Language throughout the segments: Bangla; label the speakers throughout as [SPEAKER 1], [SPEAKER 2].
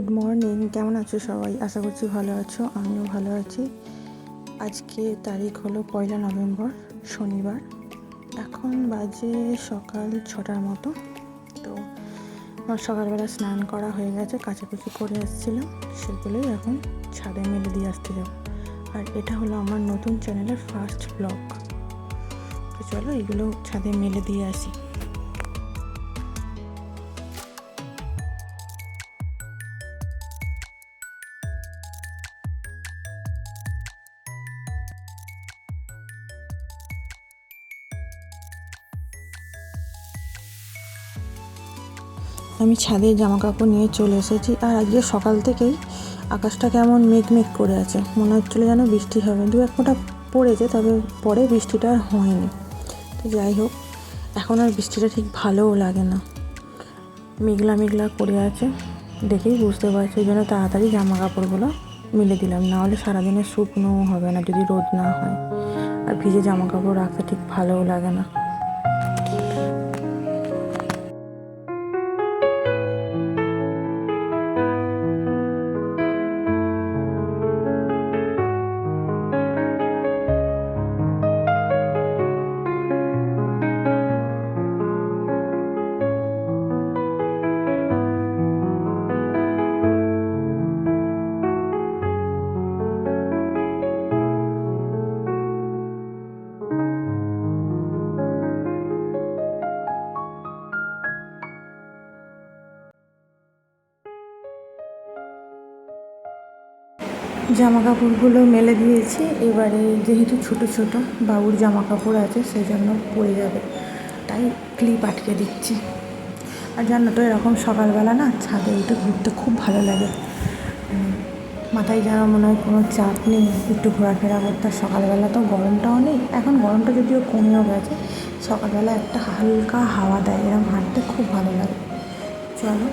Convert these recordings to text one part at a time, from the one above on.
[SPEAKER 1] গুড মর্নিং কেমন আছো সবাই? আশা করছি ভালো আছো, আমিও ভালো আছি। আজকে তারিখ হলো পয়লা নভেম্বর, শনিবার। এখন বাজে সকাল ছটার মতো। তো আমার সকালবেলা স্নান করা হয়ে গেছে, কাচাকুচি করে এসেছিলাম। সেগুলোই এখন ছাদে মেলে দিয়ে আসতে যাব। আর এটা হলো আমার নতুন চ্যানেলের ফার্স্ট ব্লগ তো চলো এগুলো ছাদে মেলে দিয়ে আসি। আমি ছাদে জামা কাপড় নিয়ে চলে এসেছি। আর আজকে সকাল থেকেই আকাশটা কেমন মেঘ মেঘ করে আছে। মনে হচ্ছিল যেন বৃষ্টি হবে। দু এক ফোঁটা পড়েছে, তবে পরে বৃষ্টিটা আর হয়নি। তো যাই হোক, এখন আর বৃষ্টিটা ঠিক ভালোও লাগে না। মেঘলা মেঘলা করে আছে। দেখেই বুঝতে পারছি ওই জন্য তাড়াতাড়ি জামা কাপড়গুলো মিলে দিলাম। না হলে সারাদিনে শুকনোও হবে না, যদি রোদ না হয়। আর ভিজে জামা কাপড় রাখতে ঠিক ভালোও লাগে না। জামা কাপড়গুলো মেলে দিয়েছি। এবারে যেহেতু ছোট ছোট বাবুর জামা কাপড় আছে সেই জন্য পরে যাবে। তাই ক্লিপ আটকে দিচ্ছি। আর জানো তো, এরকম সকালবেলা না ছাদে উঠে ঘুরতে খুব ভালো লাগে। মাথায় যেন মনে হয় কোনো চাপ নেই, একটু ঘোরাফেরা করতে। সকালবেলা তো গরমটাও নেই। এখন গরমটা যদিও কমেও গেছে, সকালবেলা একটা হালকা হাওয়া দেয়, এরকম হাঁটতে খুব ভালো লাগে। চলো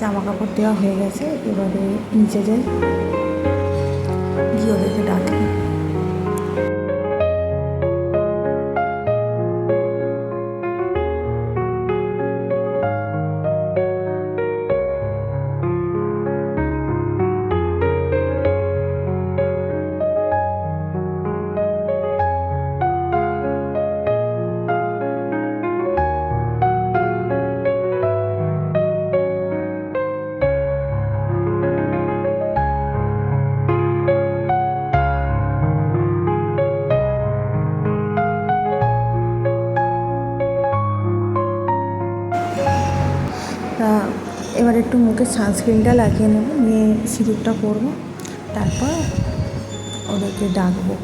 [SPEAKER 1] জামা কাপড় দেওয়া হয়ে গেছে, এবারে নিচে যাই। গিয়ে ওদেরকে এবার একটু মুখে সানস্ক্রিনটা লাগিয়ে নেব নিয়ে সিঁদুরটা করব তারপর ওদেরকে ডাকবো।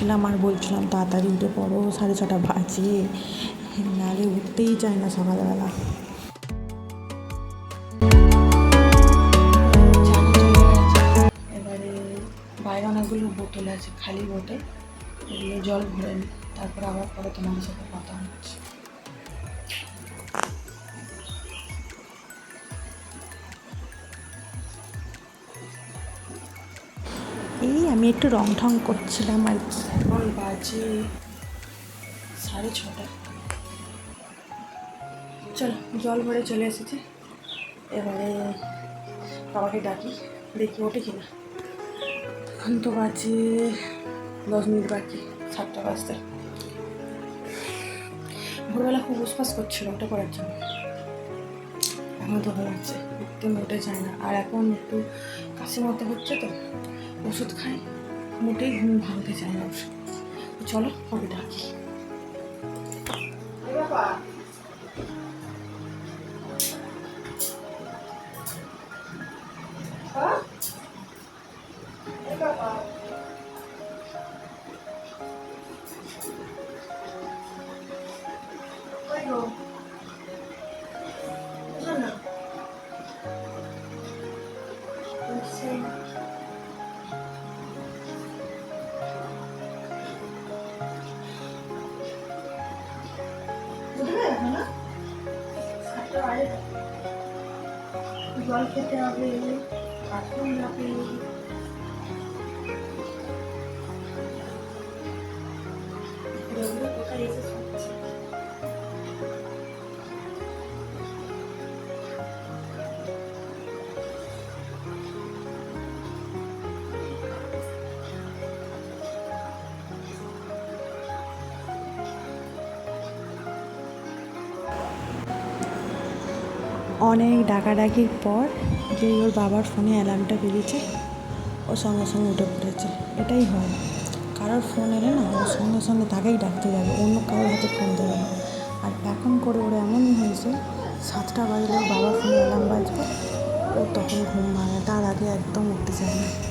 [SPEAKER 1] ওকে আর বলছিলাম, তাড়াতাড়ি উঠে পড়ো, সাড়ে ছটা বাজে। নাহলে উঠতেই চায় না সকালবেলা। এবারে বাইরে অনেকগুলো বোতল আছে, খালি বোতল। এগুলো জল ভরে নিই তারপর আবার পরে তোমার সাথে কথা হচ্ছে। একটু রং ঠং করছিলাম আর কি। এখন বাজে সাড়ে ছটা। চলো, জল ভরে চলে এসেছে। এবারে বাবাকে ডাকি, দেখি ওঠে কিনা। এখন তো বাজে দশ মিনিট বাকি, সাতটা বাজতে। ভোরবেলা খুব উসপাস করছিল ওটা করার জন্য। এখন তো যাচ্ছে উঠতে মোটে যায় না। আর এখন একটু কাশি মতো হচ্ছে তো, ওষুধ খাই। মোটেই ঘুম ভাঙতে চায় না চলো ওকে ডাকি Bye. এখনও একটা আরে জল খেতে হবে বাথরুম লাগে অনেক ডাকাডাকির পর যে ওর বাবার ফোনে অ্যালার্মটা বেরিয়েছে, ও সঙ্গে সঙ্গে উঠে পড়েছে। এটাই হয়। কারোর ফোন এলে না, ও সঙ্গে সঙ্গে তাকেই ডাকতে যাবে, অন্য কারোর হাতে ফোন দেবে না। আর এখন করে ওরা এমনই হয়েছে, সাতটা বাজলে ওর বাবার ফোনে অ্যালার্ম বাজবে, ও তখন ঘুম ভাঙে, তার আগে একদম উঠতে চায় না।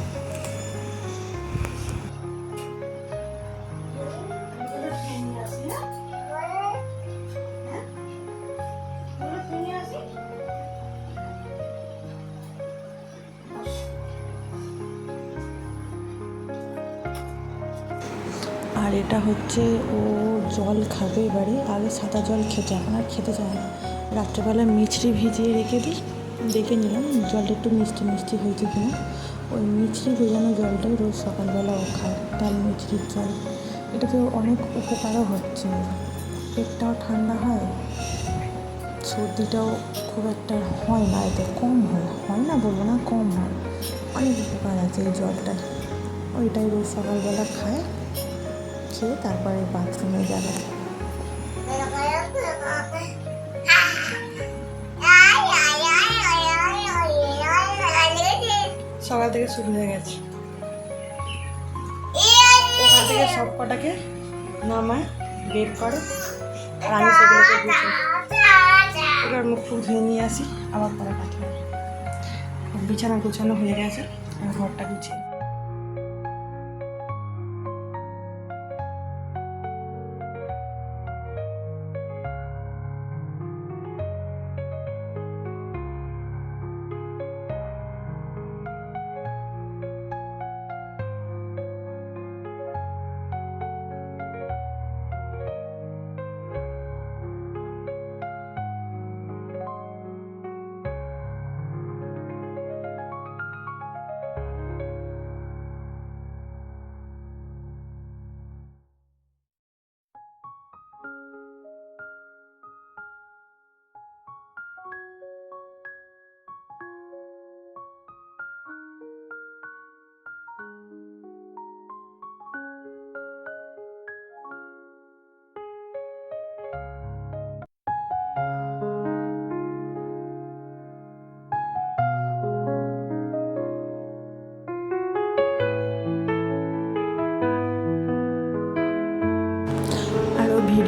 [SPEAKER 1] আর এটা হচ্ছে ও জল খাবে এবারে, আগে সাদা জল খেতে এখন আর খেতে চায় না। রাত্রেবেলা মিছরি ভিজিয়ে রেখে দিই, দেখে নিলাম জলটা একটু মিষ্টি মিষ্টি হয়েছে কিনা। ওই মিছরি ভেজানো জলটাই রোজ সকালবেলা ও খায় তাল মিছরির জল। এটাতে অনেক উপকারও হচ্ছে। পেটটাও ঠান্ডা হয়, সর্দিটাও খুব একটা হয় না, এতে কম হয়। হয় না বলব না, কম হয়। অনেক উপকার আছে এই জলটা ওইটাই রোজ সকালবেলা খায়। খেয়ে তারপরে বাথরুমে যাবে। সকাল থেকে শুরু হয়ে গেছে। ওখান থেকে সব কটাকে নামায়, বের করে, আর আমি সেগুলোকে গুছিয়ে এবার মুখ ফুক ধুয়ে নিয়ে আসি, আবার পরে পাঠাবো বিছানা গুছানো হয়ে গেছে, আর ঘরটা গুছিয়ে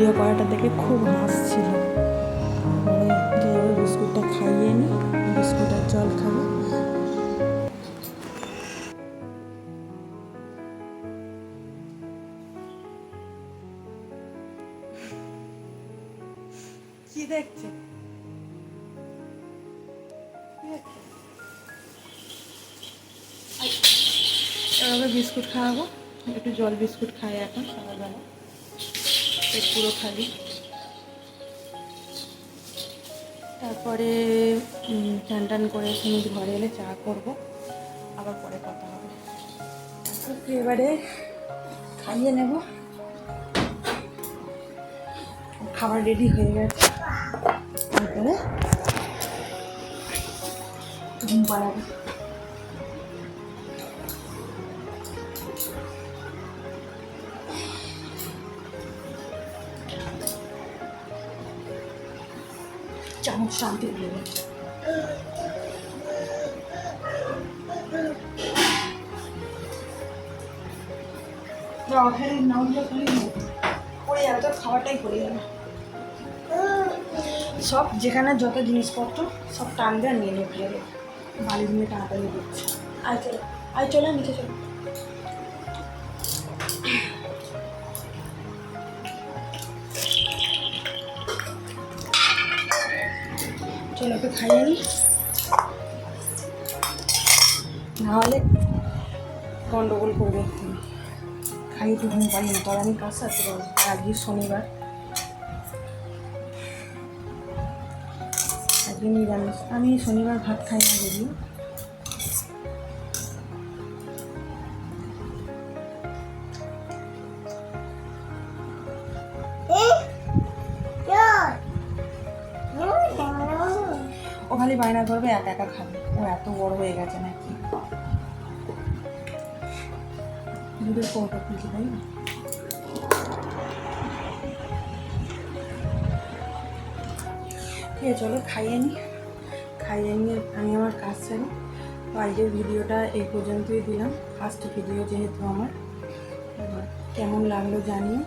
[SPEAKER 1] ভিডিও করাটা দেখে খুব হাসছিল বিস্কুটটা খাইয়ে নি বিস্কুট আর জল খাবে। কি দেখছে? এভাবে বিস্কুট খাওয়াবো। একটু জল বিস্কুট খাই এখন সকালবেলা পেট পুরো খালি তারপরে চান টান করে সুমিত ঘরে এলে চা করব। আবার পরে কথা হবে। এবারে খাইয়ে নেব। খাবার রেডি হয়ে গেছে। তারপরে ঘুম পাড়াবে। শান্তি যাবে তো পড়ে যাবে সব যেখানে যত জিনিসপত্র, সব টানবে আর নিয়ে নেবে। বালি দিয়ে টানাটানি দিচ্ছে আয় চলো, আয় চলে, নিচে চলো। চলো ওকে খাইয়ে নি। নাহলে গন্ডগোল করবে। খাই তো ঘুম পাই না। আমি কাজ সারতে পারব আজকে শনিবার। আজকে নিরামিষ। আমি শনিবার ভাত খাই না যদিও। খালি বায়না করবে একা একা খাবে। ও এত বড় হয়ে গেছে নাকি? দুধের কৌটো খুলছি তাই না? ঠিক আছে, চলো খাইয়ে নি। খাইয়ে নিয়ে আমি আমার কাজ ছাড়ি তো আজকের ভিডিওটা এই পর্যন্তই দিলাম। ফার্স্ট ভিডিও যেহেতু আমার কেমন লাগল জানিও।